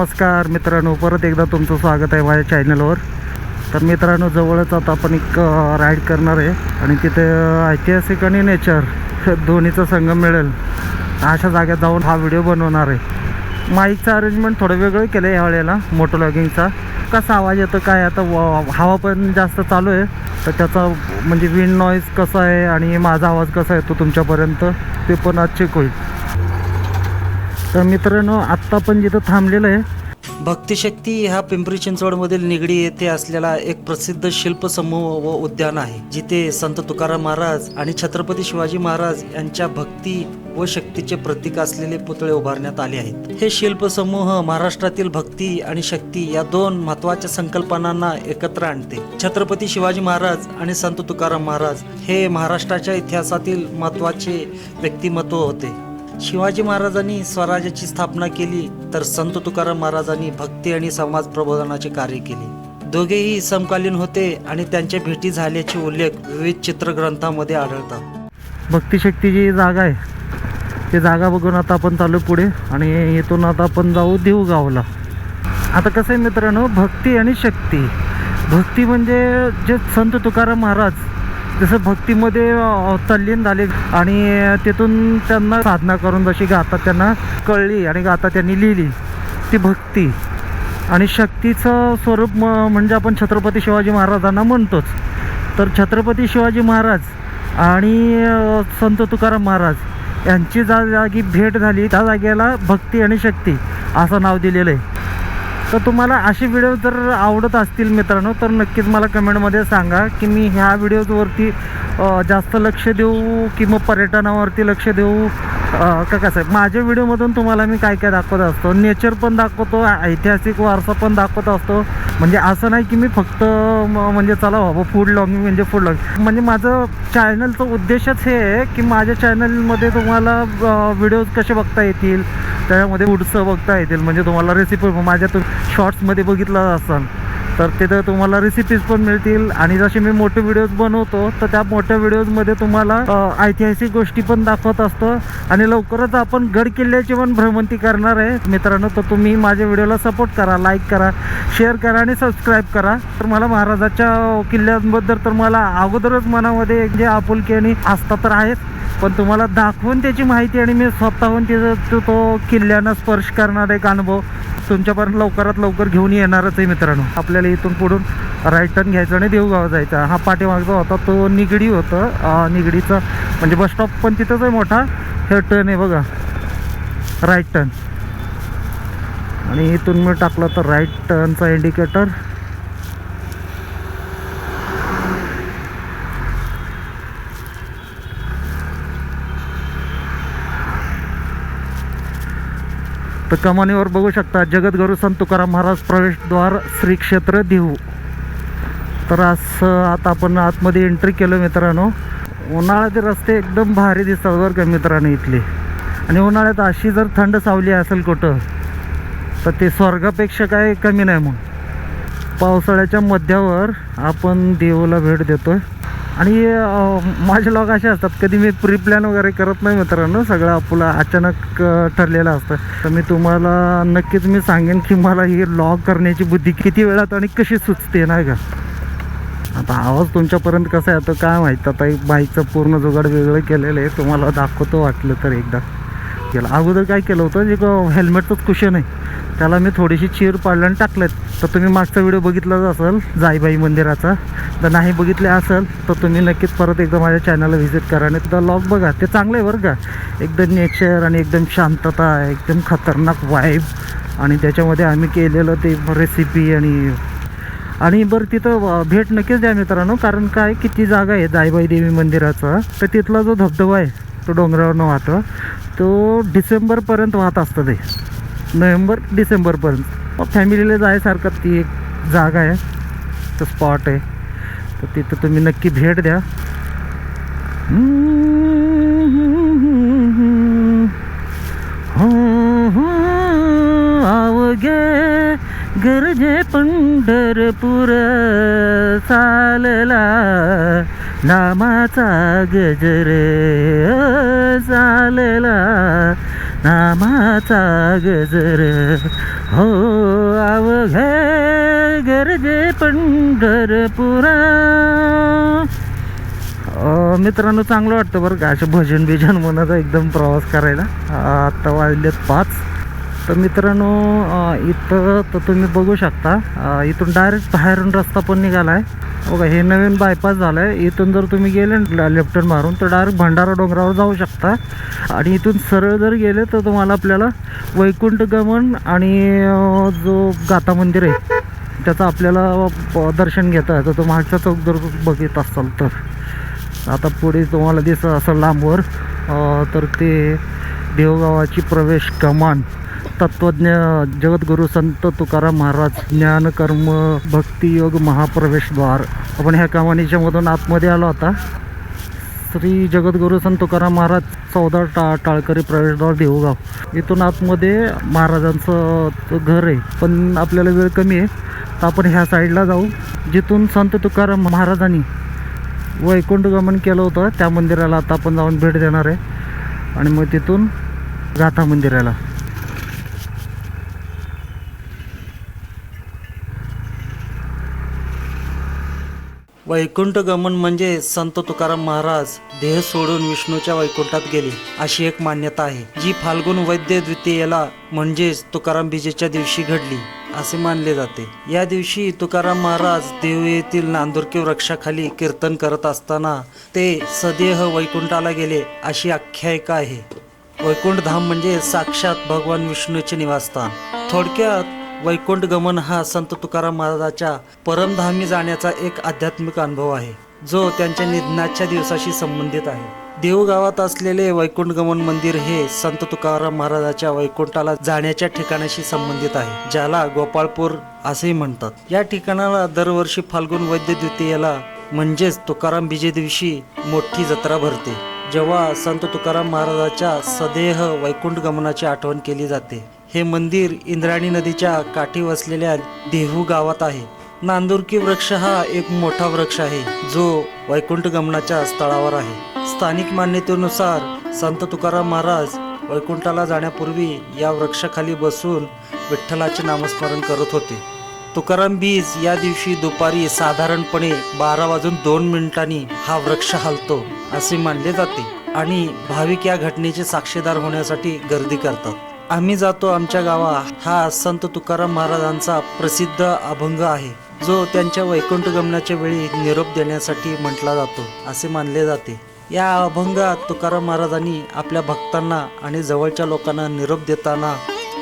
नमस्कार मित्रांनो परत एकदा तुमचं स्वागत आहे माझ्या चॅनलवर तर मित्रांनो जवळच आता आपण एक राईड करणार आहे आणि तिथे ऐतिहासिक आणि नेचर दोन्हीचा संगम मिळेल. अशा जागेत जाऊन हा व्हिडिओ बनवणार आहे. माईकचं अरेंजमेंट थोडं वेगळं केलं आहे ह्यावेळेला मोटो लॉगिंगचा कसा आवाज येतो काय आता व- हवा पण जास्त चालू आहे. तर त्याचा म्हणजे विंड नॉईज कसा आहे आणि माझा आवाज कसा येतो तुमच्यापर्यंत ते पण आज चेक होईल. तर मित्रांनो आत्ता पण जिथं थांबलेलं आहे. भक्तिशक्ती हा पिंपरी चिंचवडमधील निगडी येथे असलेला एक प्रसिद्ध शिल्पसमूह व उद्यान आहे जिथे संत तुकाराम महाराज आणि छत्रपती शिवाजी महाराज यांच्या भक्ती व शक्तीचे प्रतीक असलेले पुतळे उभारण्यात आले आहेत. हे शिल्पसमूह महाराष्ट्रातील भक्ती आणि शक्ती या दोन महत्त्वाच्या संकल्पनांना एकत्र आणते. छत्रपती शिवाजी महाराज आणि संत तुकाराम महाराज हे महाराष्ट्राच्या इतिहासातील महत्त्वाचे व्यक्तिमत्व होते. शिवाजी महाराजांनी स्वराज्याची स्थापना केली तर संत तुकाराम महाराजांनी भक्ती आणि समाज प्रबोधनाचे कार्य केले. दोघेही समकालीन होते आणि त्यांच्या भेटी झाल्याचे उल्लेख विविध चित्रग्रंथामध्ये आढळतात. भक्तिशक्ती जी जागा आहे. ती जागा बघून आता आपण चालू पुढे आणि इथून आता आपण जाऊ देऊगावला. आता कसं आहे मित्रांनो भक्ती आणि शक्ती. भक्ती म्हणजे जे संत तुकाराम महाराज जसं भक्तीमध्ये तल्लीन झाले आणि तिथून त्यांना साधना करून जशी गाता त्यांना कळली आणि गाता त्यांनी लिहिली ती भक्ती. आणि शक्तीचं स्वरूप म- म्हणजे आपण छत्रपती शिवाजी महाराजांना म्हणतोच. तर छत्रपती शिवाजी महाराज आणि संत तुकाराम महाराज यांची जा जागी भेट झाली त्या जागेला भक्ती आणि शक्ती असं नाव दिलेलं आहे. तर तुम्हाला असे व्हिडिओ जर आवडत असतील मित्रांनो तर नक्कीच मला कमेंटमध्ये सांगा की मी ह्या व्हिडिओजवरती जास्त लक्ष देऊ की मग पर्यटनावरती लक्ष देऊ? का कसं? आहे माझ्या व्हिडिओमधून तुम्हाला मी काय काय दाखवत असतो? नेचर पण दाखवतो ऐतिहासिक वारसा पण दाखवत असतो. म्हणजे असं नाही की मी फक्त म- म्हणजे चला बाबा फूड लॉगिंग म्हणजे फूड लॉगिंग म्हणजे माझं चॅनलचं उद्देशच हे आहे की माझ्या चॅनलमध्ये तुम्हाला व्हिडिओज कसे बघता येतील त्याच्यामध्ये फूडचं बघता येतील. म्हणजे तुम्हाला रेसिपी माझ्या तुम्ही शॉर्ट्समध्ये बघितलं असाल तर तिथं तुम्हाला रेसिपीज पण मिळतील. आणि जसे मी मोठे व्हिडिओज बनवतो तर त्या मोठ्या व्हिडिओजमध्ये तुम्हाला ऐतिहासिक गोष्टी पण दाखवत असतो. आणि लवकरच आपण गड किल्ल्याची पण भ्रमंती करणार आहे. मित्रांनो तर तुम्ही माझ्या व्हिडिओला सपोर्ट करा लाईक करा शेअर करा आणि सबस्क्राईब करा. तर मला महाराजाच्या किल्ल्यांबद्दल तर मला अगोदरच मनामध्ये एक जे आपुलकी आणि आस्था तर आहेच. पण तुम्हाला दाखवून त्याची माहिती आणि मी स्वतःहून तिथं तो- तो किल्ल्यानं स्पर्श करणारा एक अनुभव. तुमच्यापर्यंत लवकरात लवकर घेऊन येणारच आहे मित्रांनो. आपल्याला इथून पुढून राईट टर्न घ्यायचं आणि देऊगाव जायचा. हा पाठीमागचा होता तो निगडी होतं. निगडीचा म्हणजे बस स्टॉप पण तिथंच आहे मोठा. हे टर्न आहे बघा. राईट टर्न आणि इथून मी टाकलं तर राईट टर्नचा इंडिकेटर तर कमानीवर बघू शकता जगद्गुरु संत तुकाराम महाराज प्रवेशद्वार श्री क्षेत्र देहू. तर असं आता आपण आतमध्ये एंट्री केलं मित्रांनो. उन्हाळ्याचे रस्ते एकदम भारी दिसतात बरं का मित्रांनो इथले. आणि उन्हाळ्यात अशी जर थंड सावली असेल कुठं तर ते स्वर्गापेक्षा काय कमी नाही मग पावसाळ्याच्या मध्यावर आपण देऊला भेट देतोय. आणि माझे लॉग असे असतात कधी मी प्री प्लॅन वगैरे करत नाही मित्रांनो सगळं आपलं अचानक ठरलेलं असतं. तर मी तुम्हाला नक्कीच मी सांगेन की मला ही लॉग करण्याची बुद्धी किती वेळात आणि कशी सुचते नाही का? आता आवाज तुमच्यापर्यंत कसा येतो काय माहीत? आता एक बाईकचं पूर्ण जुगाड वेगळं केलेलं आहे तुम्हाला दाखवतो वाटलं तर एकदा. केला. अगोदर काय केलं होतं जे हेल्मेटचंच कुशन आहे त्याला मी थोडीशी चीर पाडलं आणि टाकलेत. तर तुम्ही मागचा व्हिडिओ बघितलाच असेल जाईबाई मंदिराचा. तर नाही बघितले असेल तर तुम्ही नक्कीच परत एकदा माझ्या चॅनलला व्हिजिट करा आणि एकदा लॉग बघा. ते चांगलं आहे बरं का. एकदम नेचर आणि एकदम शांतता एकदम खतरनाक वाईब आणि त्याच्यामध्ये आम्ही केलेलं ते रेसिपी आणि आणि बरं तिथं भेट नक्कीच द्या मित्रांनो. कारण काय किती जागा आहे जाईबाई देवी मंदिराचा. तर तिथला जो धबधबा आहे तो डोंगरावरनं वाहतो. तो डिसेंबरपर्यंत वाहत असतं ते. नोव्हेंबर डिसेंबरपर्यंत. मग फॅमिलीला जायसारखं ती एक जागा आहे. तो स्पॉट आहे. तर तिथं तुम्ही नक्की भेट द्या. आवगे गरजे पंढरपूर चालला. नामाचा गजर झालेला. नामाचा गजर. हो अवघ गरजे पंढरपुरा. मित्रांनो चांगलं वाटतं बरं का. असं भजन बिजन म्हणत एकदम प्रवास करायला. आत्ता वाजलेत पाच. तर मित्रांनो इथं तर तुम्ही बघू शकता इथून डायरेक्ट बाहेरून रस्ता पण निघाला आहे बघा हे नवीन बायपास झालं आहे इथून जर तुम्ही गेले लेफ्टन मारून तर डायरेक्ट भंडारा डोंगरावर जाऊ शकता. आणि इथून सरळ जर गेले तर तुम्हाला आपल्याला वैकुंठ गमन आणि जो गाथा मंदिर आहे त्याचं आपल्याला प- दर्शन घेता येतं. तो मागचा चौक जर बघित असाल तर. आता पुढे तुम्हाला दिसत असं लांबवर तर ते देवगावाची प्रवेश कमान तत्वज्ञ जगद्गुरू संत तुकाराम महाराज ज्ञान कर्म भक्तियोग महाप्रवेशद्वार आपण ह्या कमानीच्या मधून आतमध्ये आलो आता. श्री जगद्गुरू संत तुकाराम महाराज चौदा टा टाळकरी प्रवेशद्वार देऊगाव. इथून आतमध्ये महाराजांचं घर आहे पण आपल्याला वेळ कमी आहे. तर आपण ह्या साईडला जाऊ. जिथून संत तुकाराम महाराजांनी वैकुंठ गमन केलं होतं त्या मंदिराला आता आपण जाऊन भेट देणार आहे. आणि मग तिथून गाथा मंदिराला. वैकुंठ गमन म्हणजे संत तुकाराम महाराज देह सोडून विष्णूच्या वैकुंठात गेले अशी एक मान्यता आहे जी फाल्गुन वैद्य द्वितीयेला म्हणजेच तुकाराम बीजेच्या दिवशी घडली असे मानले जाते. या दिवशी तुकाराम महाराज देव येथील नांदुरकी वृक्षाखाली कीर्तन करत असताना ते सदेह वैकुंठाला गेले अशी आख्यायिका आहे. वैकुंठ धाम म्हणजे साक्षात भगवान विष्णूचे निवासस्थान. थोडक्यात वैकुंठ गमन हा संत तुकाराम महाराजाच्या परमधामी जाण्याचा एक आध्यात्मिक अनुभव आहे जो त्यांच्या निधनाच्या दिवसाशी संबंधित आहे. देऊगावात असलेले वैकुंठ गमन मंदिर हे संत तुकाराम महाराजाच्या वैकुंठाला जाण्याच्या ठिकाणाशी संबंधित आहे ज्याला गोपाळपूर असेही म्हणतात. या ठिकाणाला दरवर्षी फाल्गुन वैद्य द्वितीयेला म्हणजेच तुकाराम बीजे दिवशी मोठी जत्रा भरते जेव्हा संत तुकाराम महाराजाच्या सदेह वैकुंठ गमनाची आठवण केली जाते. हे मंदिर इंद्राणी नदीच्या काठी वसलेल्या देहू गावात आहे. नांदुरकी वृक्ष हा एक मोठा वृक्ष आहे जो वैकुंठ गमनाच्या स्थळावर आहे. स्थानिक मान्यतेनुसार संत तुकाराम महाराज वैकुंठाला जाण्यापूर्वी या वृक्षाखाली बसून विठ्ठलाचे नामस्मरण करत होते. तुकाराम बीज या दिवशी दुपारी साधारणपणे बारा वाजून दोन मिनिटांनी हा वृक्ष हलतो असे मानले जाते आणि भाविक या घटनेचे साक्षीदार होण्यासाठी गर्दी करतात. आम्ही जातो आमच्या गावा हा संत तुकाराम महाराजांचा प्रसिद्ध अभंग आहे. जो त्यांच्या वैकुंठ गमनाच्या वेळी निरोप देण्यासाठी म्हटला जातो असे मानले जाते. या अभंगात तुकाराम महाराजांनी आपल्या भक्तांना आणि जवळच्या लोकांना निरोप देताना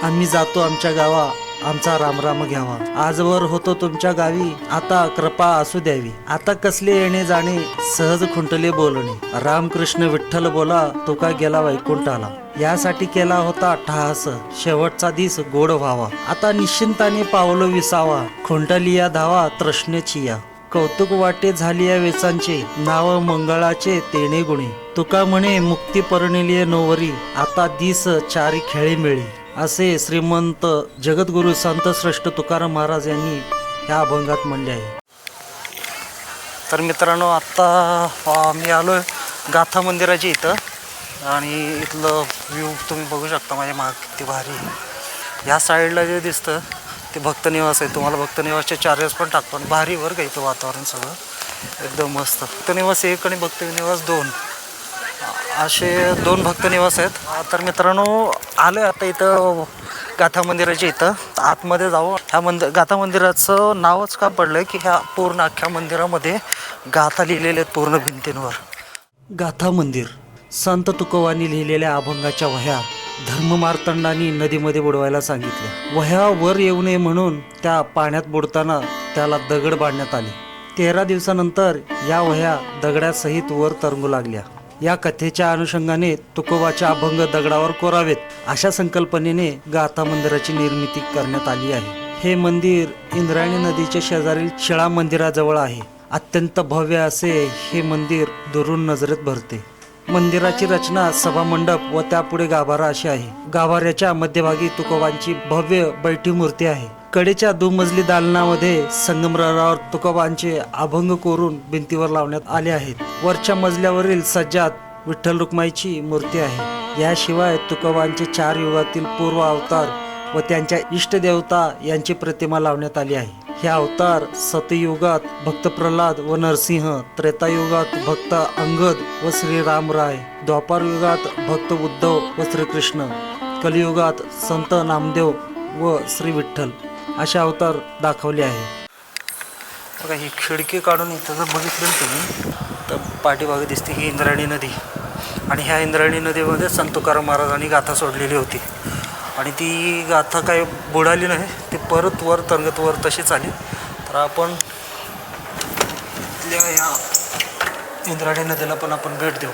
आम्ही जातो आमच्या गावा आमचा रामराम घ्यावा. आजवर होतो तुमच्या गावी. आता कृपा असू द्यावी. आता कसले येणे जाणे? सहज खुंटले बोलणे. रामकृष्ण विठ्ठल बोला तुका गेला वैकुंठाला. यासाठी केला होता ठहास शेवटचा दिस गोड व्हावा. आता निश्चिंताने पावलो विसावा. खुंटलिया धावा तृष्णेची या. कौतुक वाटे झाली या वेचांचे. नाव मंगळाचे तेणे गुणे. तुका म्हणे मुक्ती परिणिलिय नोवरी. आता दिस चारी खेळी मिळी. असे श्रीमंत जगद्गुरु संतश्रेष्ठ तुकाराम महाराज यांनी या अभंगात म्हणले आहे. तर मित्रांनो आत्ता मी आलो आहे गाथा मंदिराच्या इथं. आणि इथलं व्ह्यू तुम्ही बघू शकता माझ्या माग किती भारी. आहे. या साईडला जे दिसतं ते भक्तनिवास आहे. तुम्हाला भक्तनिवासचे चार्जेस पण टाकतो. आणि भारी वर्ग का इथं वातावरण सगळं. एकदम मस्त. भक्तनिवास एक आणि भक्तनिवास दोन. असे दोन भक्त निवास आहेत. तर मित्रांनो आलो आता इथं गाथा मंदिराच्या इथं. आतमध्ये जाऊ. ह्या मंदिर गाथा मंदिराचं नावच का पडलं की ह्या पूर्ण अख्ख्या मंदिरामध्ये गाथा लिहिलेल्या आहेत पूर्ण भिंतींवर. गाथा मंदिर संत तुकोवानी लिहिलेल्या अभंगाच्या वह्या धर्ममार्तंडांनी नदीमध्ये बुडवायला सांगितल्या. वह्या वर येऊ नये म्हणून त्या पाण्यात बुडताना त्याला दगड बांधण्यात आले. तेरा दिवसानंतर या वह्या दगडासहित वर तरंगू लागल्या. या कथेच्या अनुषंगाने तुकोबाचे अभंग दगडावर कोरावेत अशा संकल्पनेने गाथा मंदिराची निर्मिती करण्यात आली आहे. हे मंदिर इंद्रायणी नदीच्या शेजारील शिळा मंदिराजवळ आहे. अत्यंत भव्य असे हे मंदिर दुरून नजरेत भरते. मंदिराची रचना सभामंडप व त्यापुढे गाभारा अशी आहे. गाभाऱ्याच्या मध्यभागी तुकोबांची भव्य बैठी मूर्ती आहे. कडेच्या दुमजली दालनामध्ये संगमरवरावर तुकोबांचे अभंग कोरून भिंतीवर लावण्यात आले आहेत. वरच्या मजल्यावरील सज्जात विठ्ठल रुक्माईची मूर्ती आहे. याशिवाय तुकोबांचे चार युगातील पूर्व अवतार व त्यांच्या इष्टदेवता यांची प्रतिमा लावण्यात आली आहे. हे अवतार सतयुगात भक्त प्रल्हाद व नरसिंह त्रेतायुगात भक्त अंगद व श्रीरामराय द्वापार युगात भक्त उद्धव व श्रीकृष्ण कलियुगात संत नामदेव व श्री विठ्ठल असे अवतार दाखवले आहे. बघा ही खिडकी काढून इथं जर बघितलं तुम्ही तर पाठीमागे दिसते ही इंद्रायणी नदी. आणि ह्या इंद्रायणी नदीमध्ये संत तुकाराम महाराजांनी गाथा सोडलेली होती. आणि ती गाथा काय बुडाली नाही ती परत वर तरंगत वर तशीच आली. तर आपण इथल्या या इंद्राणी नदीला पण आपण भेट देऊ.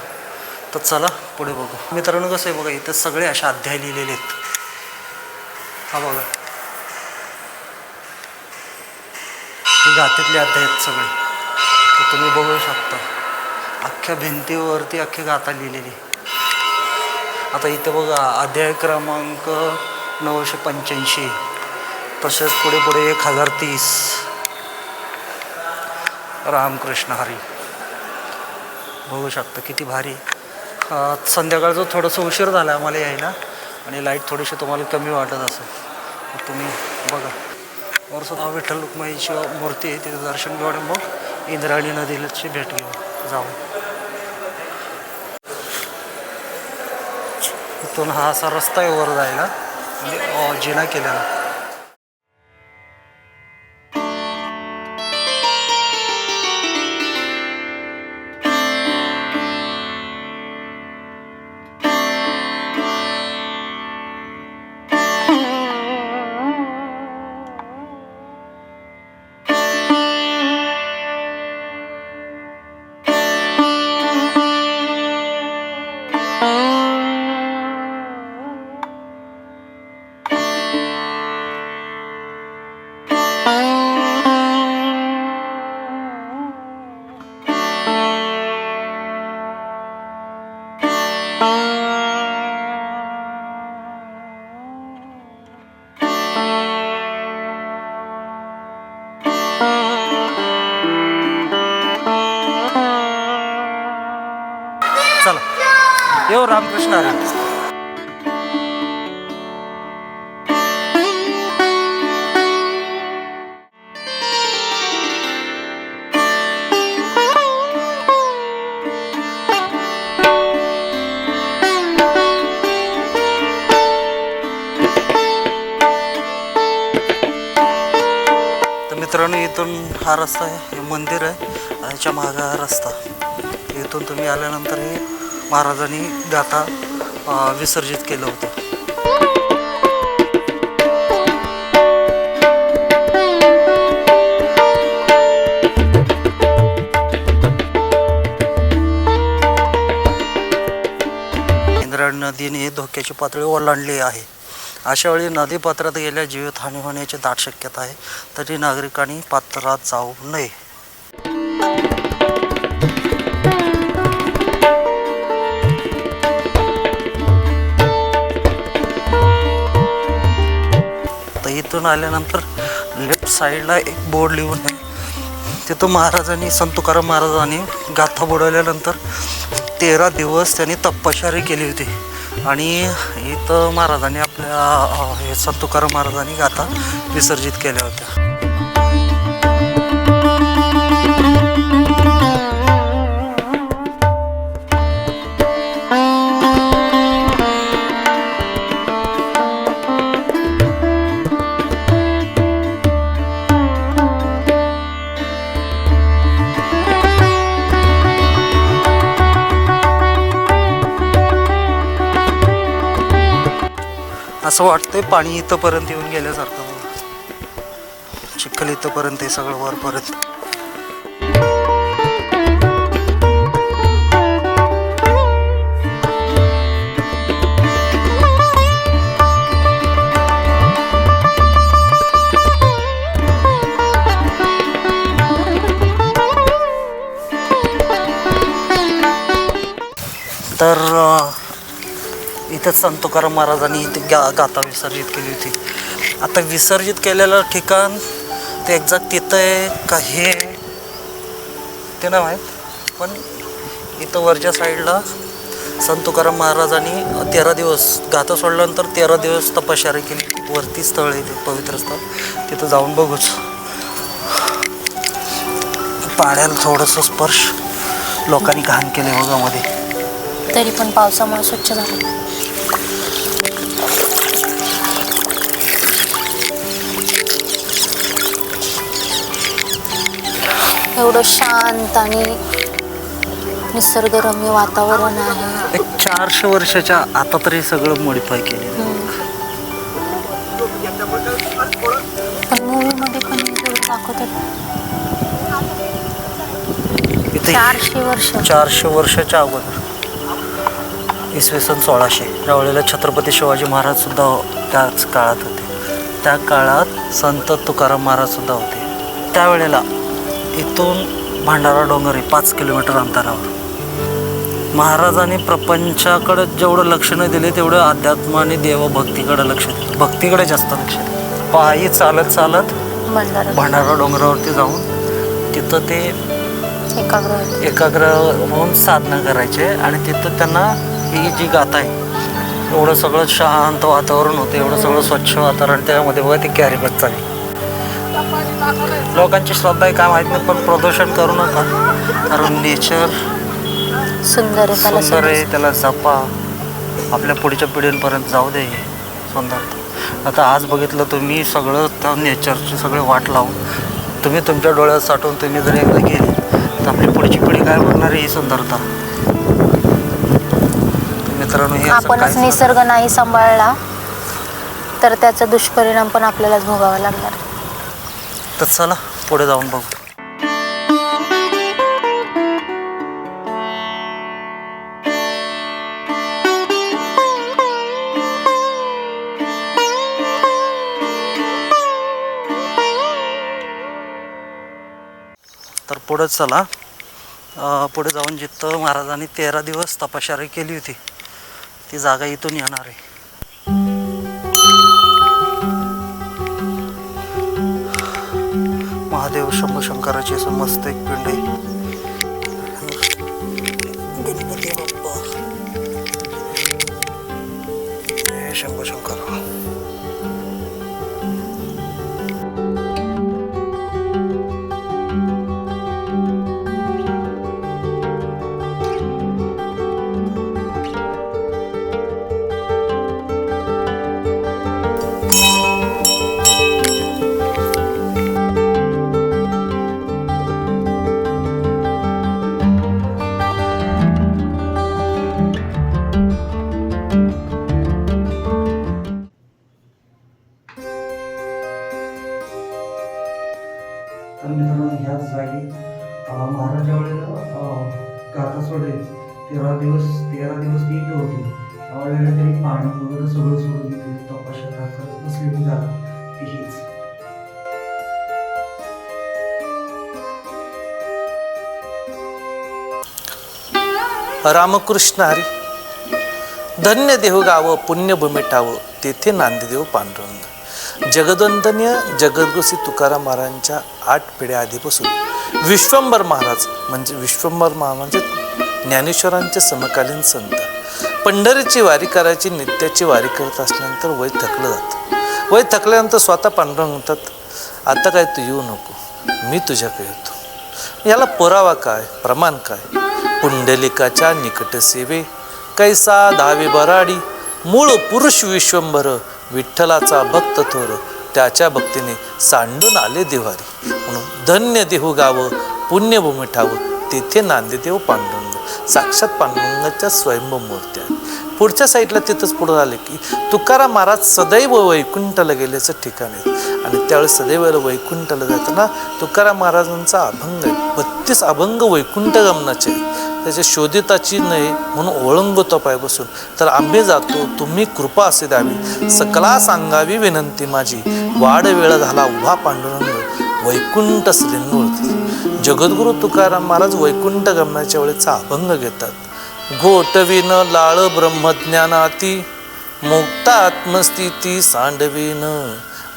तर चला पुढे बघू. मित्रांनो कसं आहे बघा इथं सगळे असे अध्याय लिहिलेले आहेत. हा बघा. हे गाथेतले अध्याय आहेत सगळे. तर तुम्ही बघू शकता. अख्ख्या भिंतीवरती अख्खी गाथा लिहिलेली आता इथं बघा अध्याय क्रमांक नऊशे पंच्याऐंशी. तसेच पुढे पुढे एक हजार तीस. रामकृष्ण हरी. बघू शकता किती भारी. अं, संध्याकाळचं थोडंसं उशीर झाला आहे आम्हाला यायला आणि लाइट थोडीशी तुम्हाला कमी वाटत असेल. तुम्ही बघा. वरसुद्धा विठ्ठल रुक्माईची मूर्ती आहे तिथं दर्शन घेऊन मग इंद्रायणी नदीलाची भेट घेऊ जाऊ. इथून हा असा रस्ता आहे वर जायला. म्हणजे जिना केलेला चला. येऊ रामकृष्ण रस्ता आहे. हे मंदिर आहे. याच्या मागं हा रस्ता. इथून तुम्ही आल्यानंतर हे महाराजांनी गाथा विसर्जित केलं होतं. इंद्रायणी नदीने धोक्याची पातळी ओलांडली आहे. अशा वेळी नदीपात्रात गेल्या जीवितहानी होण्याची दाट शक्यता आहे. तरी नागरिकांनी पात्रात जाऊ नये. तर इथून आल्यानंतर लेफ्ट साईडला एक बोर्ड लिहून आहे. तिथं महाराजांनी संत तुकाराम महाराजांनी गाथा बुडवल्यानंतर तेरा दिवस त्यांनी तपश्चर्या केली होती. आणि इथं महाराजांनी आपल्या हे संत तुकाराम महाराजांनी गाथा विसर्जित केल्या होत्या. असं वाटतंय पाणी इथंपर्यंत येऊन गेल्यासारखं. चिखल इथंपर्यंत हे सगळं वरपर्यंत. इथं संत तुकाराम महाराजांनी इथे गा गाथा विसर्जित केली होती. आता विसर्जित केलेलं ठिकाण ते एक्झॅक्ट तिथं आहे का हे ते नाही माहीत. पण इथं वरच्या साईडला संत तुकाराम महाराजांनी तेरा दिवस गाथा सोडल्यानंतर तेरा दिवस तपश्चर्या केली. वरती स्थळ आहे ते पवित्र स्थळ. तिथं जाऊन बघूच. पाण्याला थोडंसं स्पर्श लोकांनी घाण केले बघामध्ये तरी पण पावसामुळे स्वच्छ झालं. एवढं शांत आणि निसर्गरम्य वातावरण आहे. एक चारशे वर्षाच्या आता तरी सगळं मॉडिफाय केले पण मूवीमध्ये पण एवढं दाखवतात. इथे चारशे वर्ष. चारशे वर्षाच्या अगोदर. इसवी सन सोळाशे. त्यावेळेला छत्रपती शिवाजी महाराज सुद्धा त्याच काळात होते. त्या काळात संत तुकाराम महाराज सुद्धा होते. त्यावेळेला इथून भंडारा डोंगर आहे पाच किलोमीटर अंतरावर. महाराजांनी प्रपंचाकडे जेवढं लक्ष नाही दिले तेवढं अध्यात्म आणि देवभक्तीकडे लक्ष दिलं. भक्तीकडे जास्त लक्ष दिलं. पायी चालत चालत भंडारा डोंगरावरती जाऊन तिथं ते एकाग्र. एकाग्र होऊन साधना करायचे आणि तिथं त्यांना ही जी गाथा आहे एवढं सगळं शांत वातावरण होतं एवढं सगळं स्वच्छ वातावरण त्यामध्ये बघा ते कॅरी बॅग चालली लोकांची श्रद्धा काय माहीत नाही पण प्रदूषण करू नका. कारण नेचर सुंदर आहे त्याला सुंदर आहे. त्याला जपा. आपल्या पुढच्या पिढींपर्यंत जाऊ दे सुंदर आता आज बघितलं तुम्ही सगळं त्या नेचरची सगळे वाट लावून. तुम्ही तुमच्या डोळ्यात साठवून तुम्ही जर एकदा गेले तर आपली पुढची पिढी काय बघणार आहे ही सुंदरता? मित्रांनो हे आपणच निसर्ग नाही सांभाळला तर त्याचा दुष्परिणाम पण आपल्यालाच भोगावा लागणार. तर चला पुढे जाऊन बघू. तर पुढे चला. पुढे जाऊन जिथं महाराजांनी तेरा दिवस तपाशारी केली होती ती जागा इथून येणार आहे. महादेव शंभू शंकराची असं मस्त एक पिंड आहे रामकृष्ण हरी धन्य देव गावं पुण्यभूमी ठावं तेथे नांददेव पांडुरंग. जगदवंदनीय जगदगुसी तुकाराम महाराजांच्या आठ पिढ्या आधीपासून. विश्वंभर महाराज म्हणजे विश्वंभर महाराज ज्ञानेश्वरांचे समकालीन संत. पंढरीची वारी करायची नित्याची वारी करत असल्यानंतर वय थकलं जातं. वय थकल्यानंतर स्वतः पांडुरंग म्हणतात आता काय तू येऊ नको मी तुझ्याकडे येतो. याला पुरावा काय प्रमाण काय पुंडलिकाच्या निकट सेवे कैसा धावे बराडी मूळ पुरुष विश्वंभर विठ्ठलाचा भक्त थोर त्याच्या भक्तीने सांडून आले देवारी. म्हणून धन्य देहू गावं पुण्यभूमी ठावं तेथे नांदेदेव पांडुरंग साक्षात पांडुरंगाच्या स्वयंभू मूर्त्या आहे पुढच्या साईडला तिथंच पुढं आले की तुकाराम महाराज सदैव वैकुंठाला गेल्याचं ठिकाण आहे. आणि त्यावेळेस सदैव वैकुंठाला जाताना तुकाराम महाराजांचा अभंग आहे बत्तीस अभंग वैकुंठ गमनाचे त्याच्या शोधिताची नये म्हणून ओळंगतो पाय बसून. तर आंबे जातो तुम्ही कृपा असे द्यावी. सकला सांगावी विनंती माझी. वाढ वेळ झाला उभा पांडुरंग. वैकुंठ श्रींगोळती जगद्गुरु तुकाराम महाराज वैकुंठ गमनाच्या वेळेचा अभंग घेतात. घोटविन लाळ ब्रह्मज्ञानाती मुक्त आत्मस्थिती सांडविन.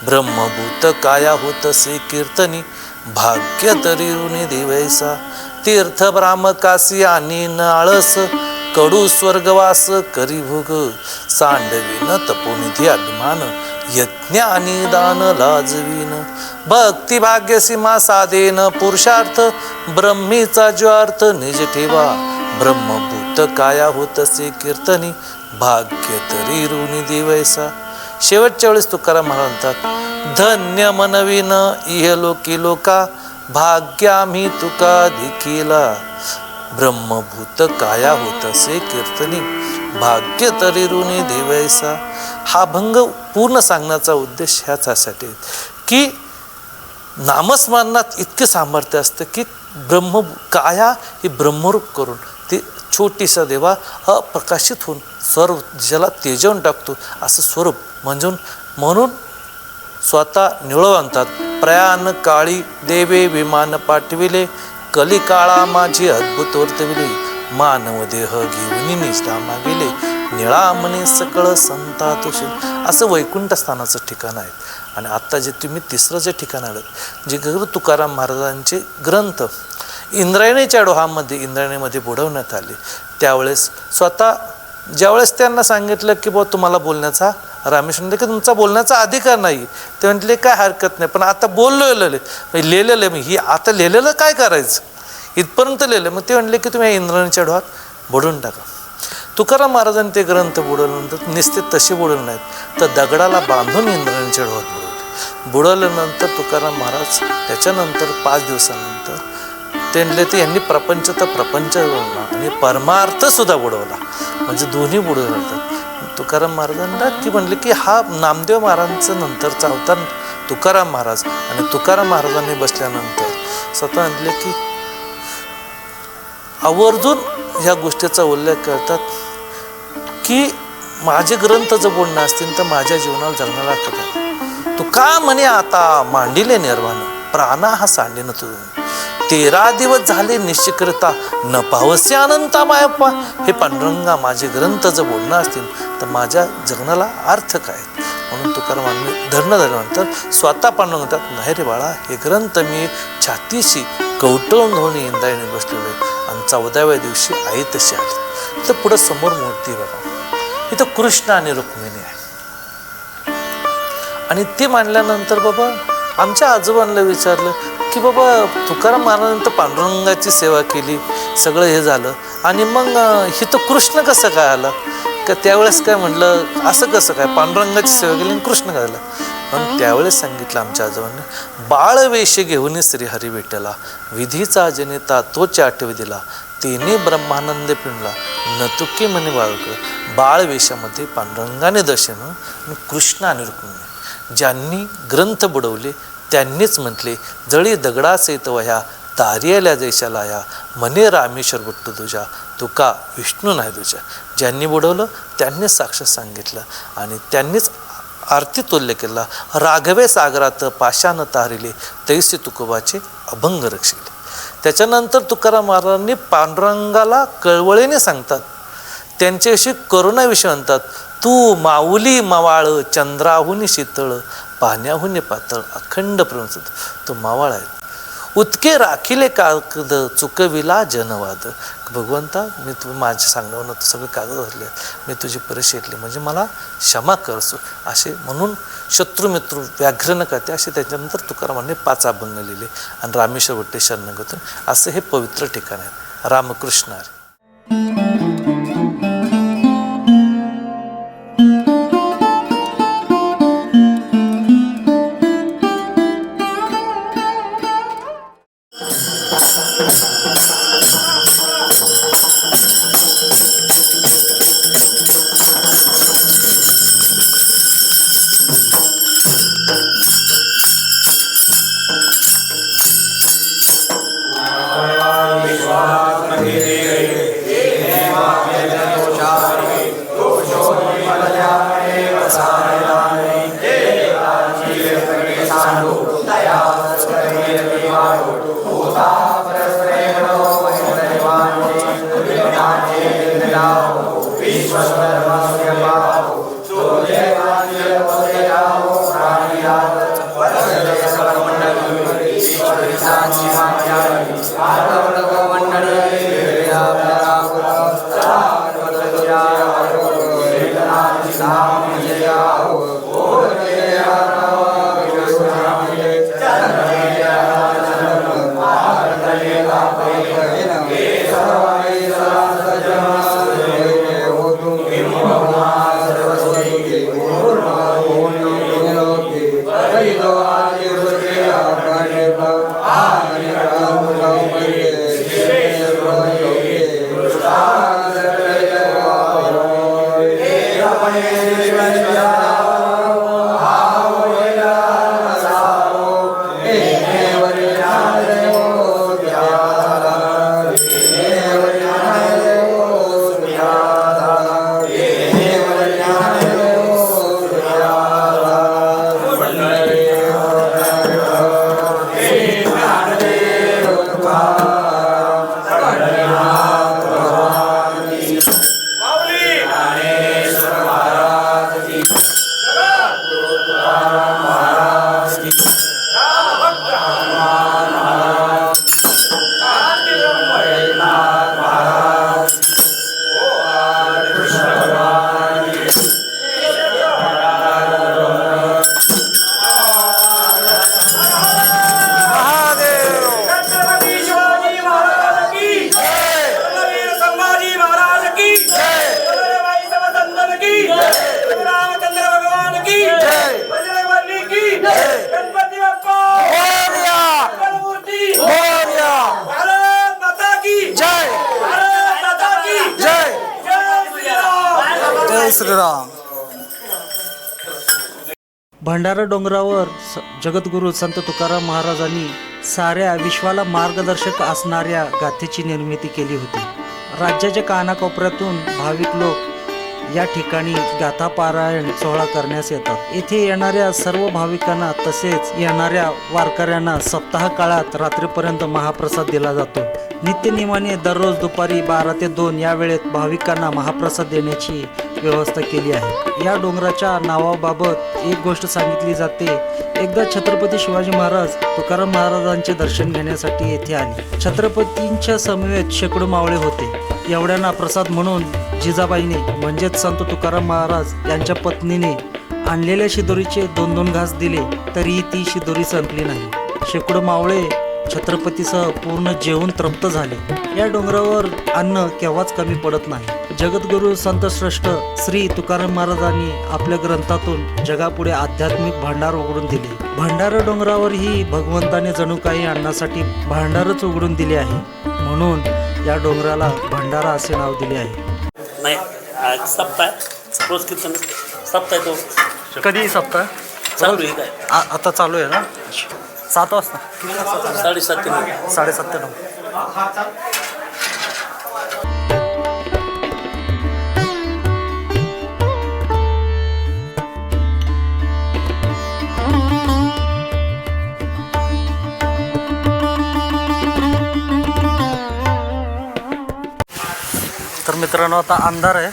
ब्रह्मभूत काया होतसे कीर्तनी. भाग्य तरी ऋणी दिवैसा. तीर्थ ब्राह्मकासी आणि आळस कडू स्वर्गवास करी भुग. सांडवीन तपोनिधी अभिमान. यज्ञ आणि दान लाजवीन. भक्ती भाग्य सीमा साधेन पुरुषार्थ. ब्रह्मीचा ज्वार्थ निज ठेवा. ब्रह्मभूत काया होतसे कीर्तनी. भाग्य तरी ऋणी देवैसा. शेवटच्या वेळेस तुकाराम महाराज म्हणतात धन्य मनविन इह लोकी लोका भाग्यामी तुका दिखिला. ब्रह्मभूत काया होतसे कीर्तनी भाग्य तरी ऋणी देवैसा. हा भंग पूर्ण सांगण्याचा उद्देश ह्याच्यासाठी आहे की नामस्मरणात इतके सामर्थ्य असतं की ब्रह्म काया ही ब्रह्मरूप करून ती छोटीसा देवा अप्रकाशित होऊन सर्व ज्याला तेजवून टाकतो असं स्वरूप. म्हणजे म्हणून स्वतः निळो प्रयाण काळी देवे विमान पाठविले कलिकाळा माझी अद्भुत वर्तविले. मानव देह घेऊन निष्ठामा गेले निळामने सकळ संता तुषे असं वैकुंठ स्थानाचं ठिकाण आहे. आणि आत्ता जे तुम्ही तिसरं जे ठिकाण आलं जे गुरु तुकाराम महाराजांचे ग्रंथ इंद्रायणीच्या डोहामध्ये इंद्रायणीमध्ये बुडवण्यात आले त्यावेळेस स्वतः ज्यावेळेस त्यांना सांगितलं की बुवा तुम्हाला बोलण्याचा रामेश म्हणले की तुमचा बोलण्याचा अधिकार नाही. ते म्हटले काय हरकत नाही पण आता बोललो लिहिलं लिहिलेलं आहे मी ही आता लिहिलेलं काय करायचं? इथपर्यंत लिहिलं मग ते म्हणले की तुम्ही या डोहात बुडवून टाका. तुकाराम महाराजांनी ते ग्रंथ बुडवल्यानंतर निस्ते तसे बुडवले नाहीत तर दगडाला बांधून इंद्रायणीच्या डोहात बुडवले. बुडवल्यानंतर तुकाराम महाराज त्याच्यानंतर पाच दिवसानंतर त्यांना ते यांनी प्रपंच तर प्रपंच बोलला आणि परमार्थ सुद्धा बुडवला. म्हणजे दोन्ही बुडवले जातात तुकाराम महाराजांना की म्हणले की हा नामदेव महाराजांचं नंतरचा अवतार तुकाराम महाराज आणि तुकाराम महाराजांनी बसल्यानंतर स्वतः म्हणले की आवर्जून ह्या गोष्टीचा उल्लेख करतात की माझे ग्रंथ जर बोलणं असतील तर माझ्या जीवनाला जगणारा कथा तू का म्हणे आता मांडिले निर्वाण? प्राणा हा सांडेन तू तेरा दिवस झाले निश्चिक्रता. न पावसे अनंता मायप्पा. हे पांडुरंगा माझे ग्रंथ जर बोलणं असतील तर माझ्या जगण्याला अर्थ काय? म्हणून तुकारामांनी धरणं झाल्यानंतर स्वतः पांडुरंग म्हणतात नाही रे बाळा हे ग्रंथ मी छातीशी कवटळून धरून इंदायने बसलेलो आहे. आणि चौदाव्या दिवशी आई तशी आली. तर पुढं समोर मूर्ती बघा. इथं कृष्ण आणि रुक्मिणी आहे. आणि ते मांडल्यानंतर बाबा आमच्या आजोबांना विचारलं की बाबा तुकाराम महाराजांनी तर पांडुरंगाची सेवा केली सगळं हे झालं. आणि मग हिथं तर कृष्ण कसं काय आलं? का त्यावेळेस काय म्हणलं असं कसं काय? पांडुरंगाची सेवा केली आणि कृष्ण काय आलं पण त्यावेळेस सांगितलं आमच्या आजोबांनी बाळवेश घेऊन श्रीहरी भेटला विधीचा जनिता तोच आठवी दिला तिने ब्रह्मानंद पिंडला नतुकी म्हणे बाळक बाळवेशामध्ये पांडुरंगाने दर्शन कृष्ण आणि रुक्मिणी. ज्यांनी ग्रंथ बुडवले त्यांनीच म्हटले जळी दगडासहित वह्या तारियाल्या देशाला या मने रामेश्वर भट्टू तुझ्या तुका विष्णू नाही तुझ्या. ज्यांनी बुडवलं त्यांनीच साक्ष सांगितलं आणि त्यांनीच आरतीत उल्लेख केला. राघवे सागरात पाशानं तारिले तैसे तुकोबाचे अभंग रक्षिले त्याच्यानंतर तुकाराम महाराजांनी पांडुरंगाला कळवळीने सांगतात. त्यांच्याविषयी करुणाविषयी म्हणतात तू माऊली मावाळ चंद्राहून शीतळ पाण्याहून पातळ अखंड प्रेमच तो मावाळ आहे. उतके राखिले कागद चुकविला जनवाद. भगवंता मी तू माझ्या सांगण्यावरून तू सगळे कागद भरले मी तुझी परिशेतली म्हणजे मला क्षमा करसो असे म्हणून शत्रुमित्र व्याघ्र न करते असे त्याच्यानंतर तुकारामांनी पाच अभंग लिहिले. आणि रामेश्वर भट्टे शरणगतून असं हे पवित्र ठिकाण आहे. रामकृष्ण श्रीराम भंडारा डोंगरावर जगद्गुरु जगद्गुरू संत तुकाराम महाराजांनी साऱ्या विश्वाला मार्गदर्शक असणाऱ्या गाथेची निर्मिती केली होती. राज्याच्या कानाकोपऱ्यातून भाविक लोक या ठिकाणी गाथा पारायण सोहळा करण्यास येतात. येथे येणाऱ्या सर्व भाविकांना तसेच येणाऱ्या वारकऱ्यांना सप्ताह काळात रात्रीपर्यंत महाप्रसाद दिला जातो. नित्यनियमाने दररोज दुपारी बारा ते दोन या वेळेत भाविकांना महाप्रसाद देण्याची व्यवस्था केली आहे. या डोंगराच्या नावाबाबत एक गोष्ट सांगितली जाते. एकदा छत्रपती शिवाजी महाराज तुकाराम महाराजांचे दर्शन घेण्यासाठी येथे आले. छत्रपतींच्या समवेत शेकडो मावळे होते. एवढ्यांना प्रसाद म्हणून जिजाबाईने म्हणजेच संत तुकाराम महाराज यांच्या पत्नीने आणलेल्या शिदोरीचे दोन दोन घास दिले तरीही ती शिदोरी संपली नाही. शेकडो मावळे छत्रपतीसह पूर्ण जेवून तृप्त झाले. या डोंगरावर अन्न केव्हाच कमी पडत नाही. जगद्गुरू संत श्रेष्ठ श्री तुकाराम महाराजांनी आपल्या ग्रंथातून जगापुढे आध्यात्मिक भांडार उघडून दिले. भांडार डोंगरावर ही भगवंताने जणू काही अन्नासाठी भांडारच उघडून दिले आहे. म्हणून या डोंगराला भंडारा असे नाव दिले आहे. नाही आज सप्ताह. आहे रोज कीर्तन सप्ताह आहे तो. कधी सप्ताह? चालू आहे आता चालू आहे ना? सात वाजता. साडेसात ते नऊ. साडेसात ते नऊ. तर मित्रांनो आता अंधार आहे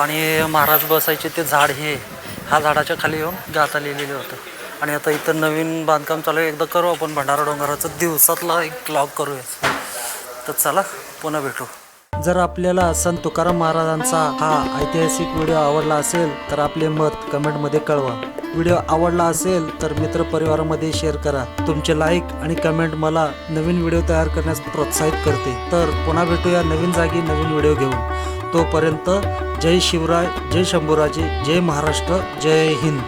आणि महाराज बसायचे ते झाड हे ह्या झाडाच्या खाली येऊन गाथा लिहिलेलं होतं. आणि आता इथं नवीन बांधकाम चालू आहे. एकदा करू आपण भंडारा डोंगराचं. दिवसातला एक क्लॉग करूया. तर चला पुन्हा भेटू. जर आपल्याला संत तुकाराम महाराजांचा हा ऐतिहासिक व्हिडिओ आवडला असेल तर आपले मत कमेंटमध्ये कळवा. व्हिडिओ आवडला असेल तर मित्र परिवारामध्ये शेअर करा. तुमचे लाईक आणि कमेंट मला नवीन व्हिडिओ तयार करण्यास प्रोत्साहित करते. तर पुन्हा भेटूया नवीन जागी नवीन व्हिडिओ घेऊन. तोपर्यंत जय शिवराय जय शंभूराजे जय महाराष्ट्र जय हिंद.